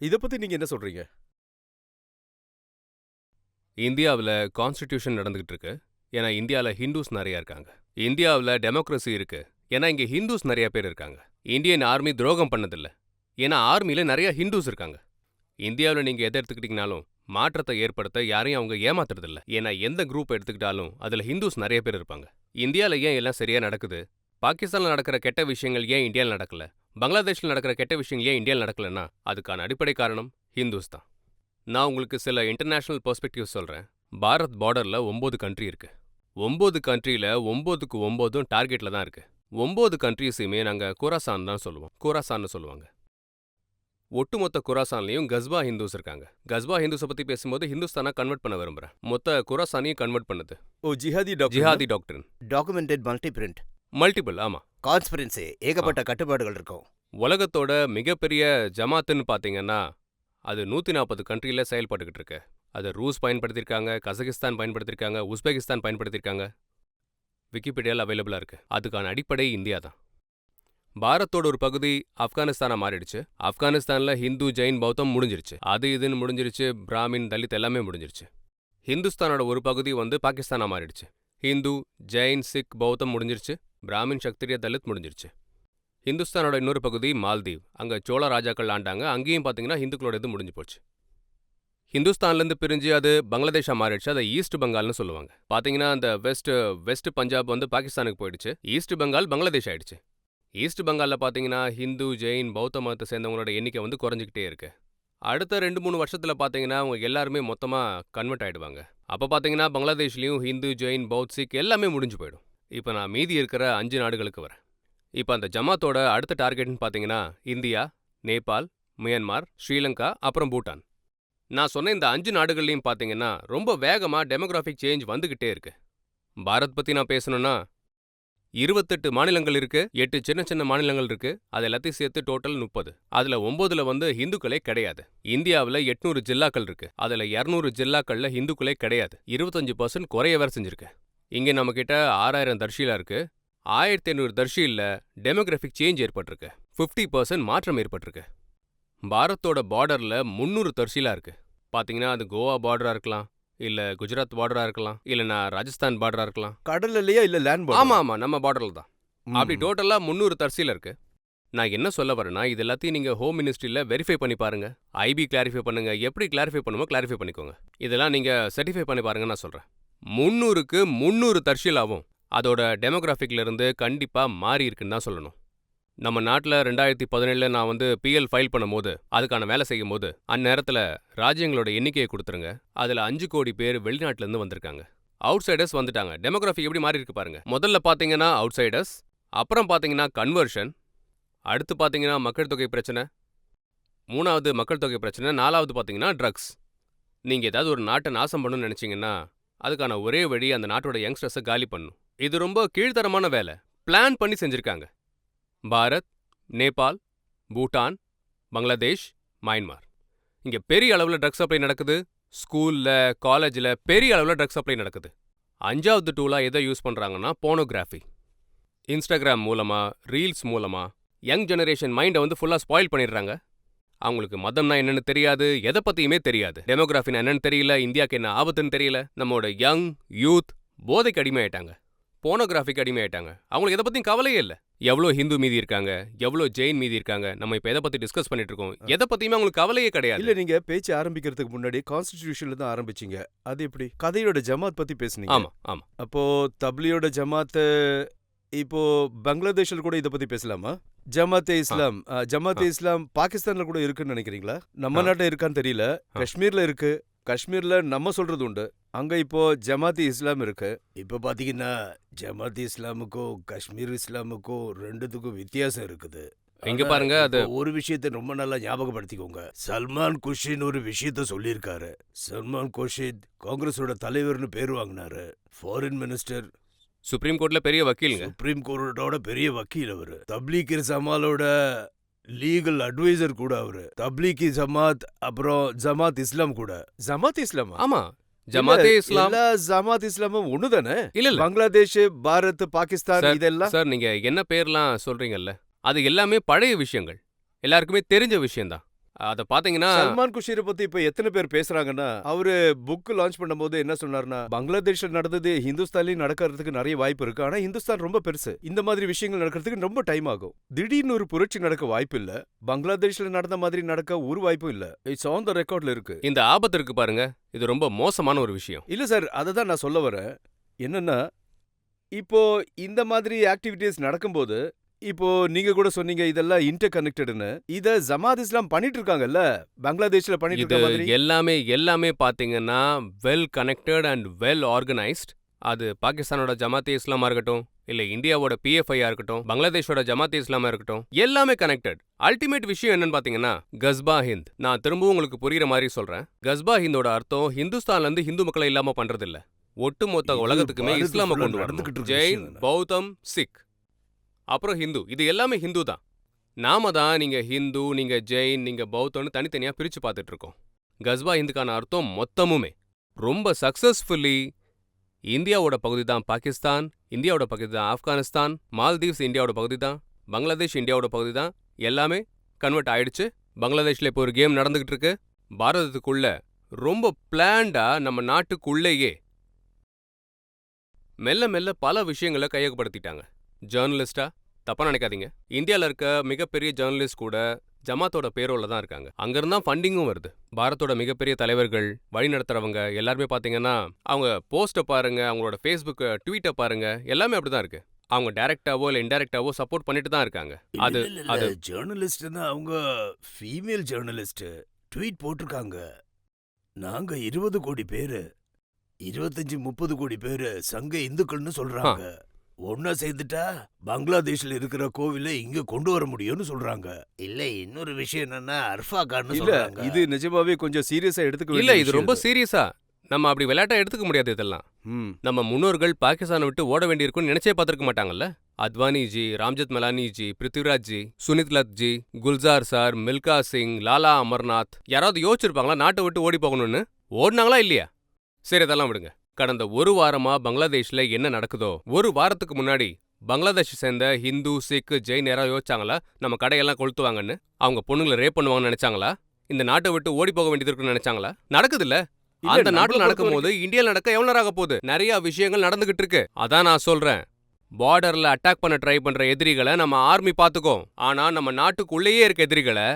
இத பத்தி நீங்க என்ன சொல்றீங்க? இந்தியாவில் கான்ஸ்டிடியூஷன் நடந்துகிட்டு இருக்கு ஏன்னா இந்தியாவில் ஹிந்துஸ் நிறைய இருக்காங்க. இந்தியாவில் டெமோக்ரஸி இருக்கு. ஏன்னா இங்கே ஹிந்துஸ் நிறைய பேர் இருக்காங்க. இந்தியன் ஆர்மி துரோகம் பண்ணதில்ல. ஏன்னா ஆர்மியில் நிறைய ஹிந்துஸ் இருக்காங்க. இந்தியாவில் நீங்கள் எதை எடுத்துக்கிட்டிங்கனாலும் மாற்றத்தை ஏற்படுத்த யாரையும் அவங்க ஏமாத்துறதில்ல. ஏன்னா எந்த குரூப் எடுத்துக்கிட்டாலும் அதில் ஹிந்துஸ் நிறைய பேர் இருப்பாங்க. இந்தியாவில் ஏன் எல்லாம் சரியாக நடக்குது? பாகிஸ்தானில் நடக்கிற கெட்ட விஷயங்கள் ஏன் இந்தியாவில் நடக்கல? பங்களாதேஷில் நடக்கிற கெட்ட விஷயங்கள் ஏன் இந்தியாவில் நடக்கலன்னா அதுக்கான அடிப்படை காரணம் ஹிந்துஸ் தான். நான் உங்களுக்கு சில இன்டர்நேஷனல் பெர்ஸ்பெக்டிவ் சொல்கிறேன் பாரத் பார்டரில் ஒம்பது கண்ட்ரி இருக்கு. ஒம்பது கண்ட்ரியில் ஒம்போதுக்கு ஒம்போதும் டார்கெட்டில் தான் இருக்கு. ஒம்பது கண்ட்ரிஸையுமே நாங்கள் குராசான் தான் சொல்லுவோம். குராசான்னு சொல்லுவாங்க. ஒட்டுமொத்த குராசான்லையும் கஸ்பா ஹிந்துஸ் இருக்காங்க. கஸ்பா ஹிந்துஸை பற்றி பேசும்போது ஹிந்துஸ்தானா கன்வெர்ட் பண்ண விரும்புகிறேன் மொத்த குராசானையும் கன்வெர்ட் பண்ணுது. ஓ ஜிஹாதி டாக்டர் ஜிஹாதி டாக்டரின் டாக்குமெண்டட் மல்டி பிரிண்ட் மல்டிபிள் ஆமாம் கான்ஸ்பரன்சி ஏகப்பட்ட கட்டுப்பாடுகள் இருக்கும். உலகத்தோட மிகப்பெரிய ஜமாத்துன்னு பார்த்தீங்கன்னா அது நூற்றி நாற்பது கண்ட்ரியில் செயல்பட்டுக்கிட்டு இருக்கு. அது ரூஸ் பயன்படுத்தியிருக்காங்க கசகிஸ்தான் பயன்படுத்தியிருக்காங்க உஸ்பெகிஸ்தான் பயன்படுத்தியிருக்காங்க. விக்கிபீடியாவில் அவைலபிளாக இருக்கு. அதுக்கான அடிப்படை இந்தியா தான். பாரத்தோட ஒரு பகுதி ஆப்கானிஸ்தானா மாறிடுச்சு. ஆப்கானிஸ்தானில் ஹிந்து ஜெயின் பௌத்தம் முடிஞ்சிருச்சு. அது இதுன்னு முடிஞ்சிருச்சு பிராமின் தலித் எல்லாமே முடிஞ்சிருச்சு. ஹிந்துஸ்தானோட ஒரு பகுதி வந்து பாகிஸ்தானா மாறிடுச்சு. ஹிந்து ஜெயின் சிக் பௌத்தம் முடிஞ்சிருச்சு. பிராமின் சக்திரிய தலித் முடிஞ்சிருச்சு. ஹிந்துஸ்தானோட இன்னொரு பகுதி மால்தீவ். அங்கே சோழ ராஜாக்கள் ஆண்டாங்க. அங்கேயும் பார்த்தீங்கன்னா ஹிந்துக்களோட இது முடிஞ்சு போச்சு. ஹிந்துஸ்தான்லேருந்து பிரிஞ்சு அது பங்களாதேஷா மாறிடுச்சு. அதை ஈஸ்ட் பெங்கால்னு சொல்லுவாங்க. பார்த்தீங்கன்னா அந்த வெஸ்ட் வெஸ்ட் பஞ்சாப் வந்து பாகிஸ்தானுக்கு போயிடுச்சு. ஈஸ்ட் பெங்கால் பங்களாதேஷ் ஆயிடுச்சு. ஈஸ்ட் பெங்காலில் பார்த்தீங்கன்னா ஹிந்து ஜெயின் பௌத்த மதத்தை சேர்ந்தவங்களோட எண்ணிக்கை வந்து குறைஞ்சிக்கிட்டே இருக்கு. அடுத்த ரெண்டு மூணு வருஷத்தில் பார்த்தீங்கன்னா அவங்க எல்லாருமே மொத்தமாக கன்வெர்ட் ஆயிடுவாங்க. அப்போ பார்த்தீங்கன்னா பங்களாதேஷ்லேயும் ஹிந்து ஜெயின் பௌத் சிக் எல்லாமே முடிஞ்சு போயிடும். இப்போ நான் மீதி இருக்கிற அஞ்சு நாடுகளுக்கு வரேன். இப்போ அந்த ஜமாத்தோட அடுத்த டார்கெட்னு பார்த்தீங்கன்னா இந்தியா நேபாள் மியான்மார் ஸ்ரீலங்கா அப்புறம் பூட்டான். நான் சொன்ன இந்த அஞ்சு நாடுகள்லையும் பார்த்தீங்கன்னா ரொம்ப வேகமாக டெமோகிராஃபிக் சேஞ்ச் வந்துக்கிட்டே இருக்கு. பாரத் பற்றி நான் பேசணும்னா இருபத்தெட்டு மாநிலங்கள் இருக்கு எட்டு சின்ன சின்ன மாநிலங்கள் இருக்கு அது எல்லாத்தையும் சேர்த்து டோட்டல் முப்பது. அதுல ஒன்பதுல வந்து ஹிந்துக்களே கிடையாது. இந்தியாவில் எட்நூறு ஜில்லாக்கள் இருக்கு. அதுல இரநூறு ஜில்லாக்கள்ல ஹிந்துக்களே கிடையாது. இருபத்தஞ்சு பர்சன்ட் குறைய வேற செஞ்சிருக்கு. இங்க நம்ம கிட்ட ஆறாயிரம் தர்ஷிலா இருக்கு. ஆயிரத்தி ஐநூறு தர்ஷியில் டெமோகிராஃபிக் சேஞ்ச் ஏற்பட்டிருக்கு. ஃபிஃப்டி பர்சன்ட் மாற்றம் ஏற்பட்டிருக்கு. பாரத்தோட பார்டர்ல முந்நூறு தர்ஷிலா இருக்கு. பாத்தீங்கன்னா அது கோவா பார்டரா இருக்கலாம் இல்ல குஜராத் பார்டரா இருக்கலாம் இல்லைன்னா ராஜஸ்தான் பார்டரா இருக்கலாம். கடல் இல்லையா இல்ல லேண்ட் ஆமா ஆமா நம்ம பார்டர்ல தான். அப்படி டோட்டலா முந்நூறு தர்சியில் இருக்கு. நான் என்ன சொல்ல வரேன்னா இது எல்லாத்தையும் நீங்க ஹோம் மினிஸ்ட்ரியில் வெரிஃபை பண்ணி பாருங்க. ஐபி கிளாரிஃபை பண்ணுங்க. எப்படி கிளாரிஃபை பண்ணுமோ கிளாரிஃபை பண்ணிக்கோங்க. இதெல்லாம் நீங்க சர்டிஃபை பண்ணி பாருங்க நான் சொல்றேன். முந்நூறுக்கு முந்நூறு தர்ஷிலாவும் ஆகும் அதோட டெமோகிராஃபிக்ல இருந்து கண்டிப்பா மாறி இருக்குன்னு தான் சொல்லணும். நம்ம நாட்டில் ரெண்டாயிரத்தி பதினேழில் நான் வந்து பிஎல் ஃபைல் பண்ணும்போது அதுக்கான வேலை செய்யும் போது அந்நேரத்தில் ராஜ்யங்களோட எண்ணிக்கையை கொடுத்துருங்க. அதில் அஞ்சு கோடி பேர் வெளிநாட்டிலேருந்து வந்திருக்காங்க. அவுட் சைடர்ஸ் வந்துட்டாங்க. டெமோகிராஃபி எப்படி மாறி இருக்கு பாருங்க. முதல்ல பார்த்தீங்கன்னா அவுட் சைடர்ஸ் அப்புறம் பார்த்தீங்கன்னா கன்வர்ஷன் அடுத்து பார்த்தீங்கன்னா மக்கள் தொகை பிரச்சனை மூணாவது மக்கள் தொகை பிரச்சனை நாலாவது பார்த்தீங்கன்னா ட்ரக்ஸ் நீங்கள் ஏதாவது ஒரு நாட்டை நாசம் பண்ணணும்னு நினச்சிங்கன்னா அதுக்கான ஒரே வழி அந்த நாட்டோட யங்ஸ்டர்ஸை காலி பண்ணும் இது ரொம்ப கீழ்த்தரமான வேலை. பிளான் பண்ணி செஞ்சுருக்காங்க. பாரத் நேபாள் பூட்டான் பங்களாதேஷ் மயன்மார். இங்கே பெரிய அளவில் ட்ரக்ஸ் சப்ளை நடக்குது. ஸ்கூலில் காலேஜில் பெரிய அளவில் ட்ரக்ஸ் சப்ளை நடக்குது. அஞ்சாவது டூலாக எதை யூஸ் பண்ணுறாங்கன்னா போனோகிராஃபி இன்ஸ்டாகிராம் மூலமாக ரீல்ஸ் மூலமாக யங் ஜெனரேஷன் மைண்டை வந்து ஃபுல்லாக ஸ்பாயில் பண்ணிடுறாங்க. அவங்களுக்கு மதம்னா என்னன்னு தெரியாது எதை பற்றியுமே தெரியாது. டெமோகிராஃபினா என்னன்னு தெரியல இந்தியாவுக்கு என்ன ஆபத்துன்னு தெரியல. நம்மளோட யங் யூத் போதைக்கு அடிமையாயிட்டாங்க. போனோகிராஃபிக்கு அடிமையாயிட்டாங்க. அவங்களுக்கு எதை பற்றியும் கவலையே இல்லை. எவ்வளோ ஹிந்து மீதி இருக்காங்க எவ்வளோ ஜெயின் மீதி இருக்காங்க நம்ம இப்போ எதை பற்றி டிஸ்கஸ் பண்ணிட்டு இருக்கோம் எதை பற்றியுமே அவங்களுக்கு கவலையே கிடையாது. இல்ல நீங்க பேச்சு ஆரம்பிக்கிறதுக்கு முன்னாடி கான்ஸ்டிடியூஷன்ல தான் ஆரம்பிச்சீங்க. அது எப்படி? கதையோட ஜமாத் பத்தி பேசுனீங்க. ஆமா ஆமா. அப்போ தப்லியோட ஜமாத் இப்போ பங்களாதேஷ்ல கூட இத பத்தி பேசலாமா? ஜமாத்தே இஸ்லாம். ஜமாத்தே ஆ. இஸ்லாம் பாகிஸ்தான்ல கூட இருக்குன்னு நினைக்கிறீங்களா? நம்ம. நாட்டுல இருக்கான்னு தெரியல. காஷ்மீர்ல இருக்கு. காஷ்மீர்ல நம்ம சொல்றது உண்டு. அங்க இப்போ ஜமாத்தி இஸ்லாம் இருக்கு. இப்போ பாத்தீங்கன்னா ஜமாத்தி இஸ்லாமுக்கும் காஷ்மீர் இஸ்லாமுக்கும் ரெண்டுத்துக்கும் வித்தியாசம் இருக்குது. இங்க பாருங்க, அது- ஒரு விஷயத்தை ரொம்ப நல்லா ஞாபகப்படுத்திக்கோங்க. சல்மான் குர்ஷின் ஒரு விஷயத்த சொல்லியிருக்காரு. சல்மான் குர்ஷித் காங்கிரஸோட தலைவர்னு பேர் வாங்கினாரு. ஃபாரின் மினிஸ்டர் சுப்ரீம் கோர்ட்ல பெரிய வக்கீலுங்க. சுப்ரீம் கோர்ட்டோட பெரிய வக்கீல் அவரு. தப்லீகி ஜமாலோட லீகல் அட்வைசர் கூட அவரு. தப்லீகி ஜமாத் அப்புறம் ஜமாத் இஸ்லாம் கூட. ஜமாத் இஸ்லாம்? ஆமா. ஜமாத்தே இஸ்லாம். எல்லா ஜமாத் இஸ்லாமும் ஒண்ணுதானே? இல்ல இல்ல. பங்களாதேஷ் பாரத் பாகிஸ்தான் இதெல்லாம். சார் நீங்க என்ன பேர்லாம் சொல்றீங்கல்ல அது எல்லாமே பழைய விஷயங்கள். எல்லாருக்குமே தெரிஞ்ச விஷயம்தான். அதை பாத்தீங்கன்னா சல்மான் குஷீரை பத்தி இப்ப எத்தனை பேர் பேசுறாங்கன்னா அவரு புக் லான்ச் பண்ணும்போது என்ன சொன்னாருன்னா பங்களாதேஷ்ல நடந்தது ஹிந்துஸ்தான்லயும் நடக்கிறதுக்கு நிறைய வாய்ப்பு இருக்கு. ஆனா ஹிந்துஸ்தான் ரொம்ப பெருசு. இந்த மாதிரி விஷயங்கள் நடக்கிறதுக்கு ரொம்ப டைம் ஆகும். திடீர்னு ஒரு புரட்சி நடக்க வாய்ப்பு இல்ல. பங்களாதேஷ்ல நடந்த மாதிரி நடக்க ஒரு வாய்ப்பும் இல்ல. இட்ஸ் ஆன் த ரெக்கார்ட்ல இருக்கு. இந்த ஆபத்து இருக்கு பாருங்க. இது ரொம்ப மோசமான ஒரு விஷயம். இல்ல சார் அதை தான் நான் சொல்ல வரேன். என்னன்னா இப்போ இந்த மாதிரி ஆக்டிவிட்டீஸ் நடக்கும்போது இப்போ நீங்க கூட சொன்னீங்க இதெல்லாம் இன்டர் கனெக்டட்னு இத ஜமாத் இஸ்லாம் பண்ணிட்டு இருக்காங்கல்ல பங்களாதேஷ்ல பண்ணிட்டு இருக்க மாதிரி? எல்லாமே எல்லாமே பாத்தீங்கன்னா well connected and well organised அது பாகிஸ்தானோட ஜமாத்தே இஸ்லாமா இருக்கட்டும் இல்ல இந்தியாவோட பிஎஃப்ஐயா இருக்கட்டும் பங்களாதேஷோட ஜமாத்தே இஸ்லாமா இருக்கட்டும் எல்லாமே கனெக்டட் அல்டிமேட் விஷயம் என்னன்னு பாத்தீங்கன்னா கஸ்பா ஹிந்த். நான் திரும்பவும் உங்களுக்கு புரியுற மாதிரி சொல்றேன். கஸ்பா ஹிந்தோட அர்த்தம் ஹிந்துஸ்தான்ல இருந்து ஹிந்து மக்களை இல்லாம பண்றதில்ல. ஒட்டுமொத்த இது உலகத்துக்குமே இஸ்லாம கொண்டு வரணும். ஜெயின். பௌத்தம் சிக். அப்புறம் ஹிந்து. இது எல்லாமே ஹிந்து தான். நாம தான் நீங்க ஹிந்து நீங்க ஜெயின் நீங்க பௌத்தம்னு தனித்தனியா பிரிச்சு பார்த்துட்டு இருக்கோம் கஸ்பா ஹிந்துக்கான அர்த்தம் மொத்தமுமே. ரொம்ப சக்சஸ்ஃபுல்லி இந்தியாவோட பகுதி தான் பாகிஸ்தான் இந்தியாவோட பகுதி தான் ஆப்கானிஸ்தான் மால்தீவ்ஸ் இந்தியாவோட பகுதி தான் பங்களாதேஷ் இந்தியாவோட பகுதி தான் எல்லாமே கன்வெர்ட் ஆயிடுச்சு. பங்களாதேஷ்ல இப்போ ஒரு கேம் நடந்துகிட்டு இருக்கு பாரதத்துக்குள்ள ரொம்ப பிளான்டா நம்ம நாட்டுக்குள்ளேயே மெல்ல மெல்ல பல விஷயங்களை கையகப்படுத்திட்டாங்க. ஜேர்னலிஸ்டா தப்பா நினைக்காதீங்க. இந்தியால இருக்க மிகப்பெரிய ஜேர்னலிஸ்ட் கூட ஜமாத்தோட பேரோல தான் இருக்காங்க. அங்கிருந்து தான் ஃபண்டிங்கும் வருது. பாரத்தோட மிகப்பெரிய தலைவர்கள் வழி நடத்துறவங்க எல்லாருமே பாத்தீங்கன்னா அவங்க போஸ்ட்டை பாருங்க அவங்களோட ஃபேஸ்புக் ட்வீட்டை பாருங்க எல்லாமே அப்படிதான் இருக்கு. அவங்க டைரக்டாவோ இல்ல இன்டைரக்டாவோ சப்போர்ட் பண்ணிட்டு தான் இருக்காங்க. அது அது ஜேர்னலிஸ்ட்னா அவங்க ஃபீமேல் ஜேர்னலிஸ்ட் ட்வீட் போட்டிருக்காங்க. நாங்க இருபது கோடி பேரு இருபத்தஞ்சு முப்பது கோடி பேரு சங்க இந்துக்கள்னு சொல்றாங்க. ஒன்னா சேர்ந்துட்டா பங்களாதேஷ்ல இருக்கிற கோவில இங்க கொண்டு வர முடியும்னு சொல்றாங்க. இல்ல இன்னொரு விஷயம் என்னன்னா அர்ஃபா கான் இல்ல இது நிஜமாவே கொஞ்சம் சீரியஸா எடுத்துக்க இல்ல இது ரொம்ப சீரியஸா. நம்ம அப்படி விளையாட்டா எடுத்துக்க முடியாது இதெல்லாம். நம்ம முன்னோர்கள் பாகிஸ்தானை விட்டு ஓட வேண்டியிருக்கும்னு நினைச்சே பார்த்திருக்க மாட்டாங்கல்ல? அத்வானி ஜி ராம்ஜத் மலானி ஜி பிருத்திவிராஜ் ஜி சுனித் லத் ஜி குல்சார் சார் மில்கா சிங் லாலா அமர்நாத் யாராவது யோசிச்சிருப்பாங்களா நாட்டை விட்டு ஓடி போகணும்னு? ஓடினாங்களா இல்லையா? சரி அதெல்லாம் விடுங்க. கடந்த ஒரு வாரமா பங்களாதேஷ்ல என்ன நடக்குதோ? ஒரு வாரத்துக்கு முன்னாடி பங்களாதேஷ் சேர்ந்த ஹிந்து சிக் ஜெயின் யாராவது யோசிச்சாங்களா? நம்ம கடையெல்லாம் கொளுத்துவாங்கன்னு? அவங்க பொண்ணுங்களை ரேப் பண்ணுவாங்கன்னு நினைச்சாங்களா? இந்த நாட்டை விட்டு ஓடி போக வேண்டியது இருக்குன்னு நினைச்சாங்களா? நடக்குதுல்ல. இல்ல, அந்த நாட்டுல நடக்கும் போது இந்தியால நடக்க எவ்வளவு நேரம் ஆக போகுது? நிறைய விஷயங்கள் நடந்துகிட்டு இருக்கு. அதான் நான் சொல்றேன். பார்டர்ல அட்டாக் பண்ண ட்ரை பண்ற எதிரிகளை நம்ம ஆர்மி பாத்துக்கோ ஆனா நம்ம நாட்டுக்குள்ளேயே இருக்க எதிரிகளை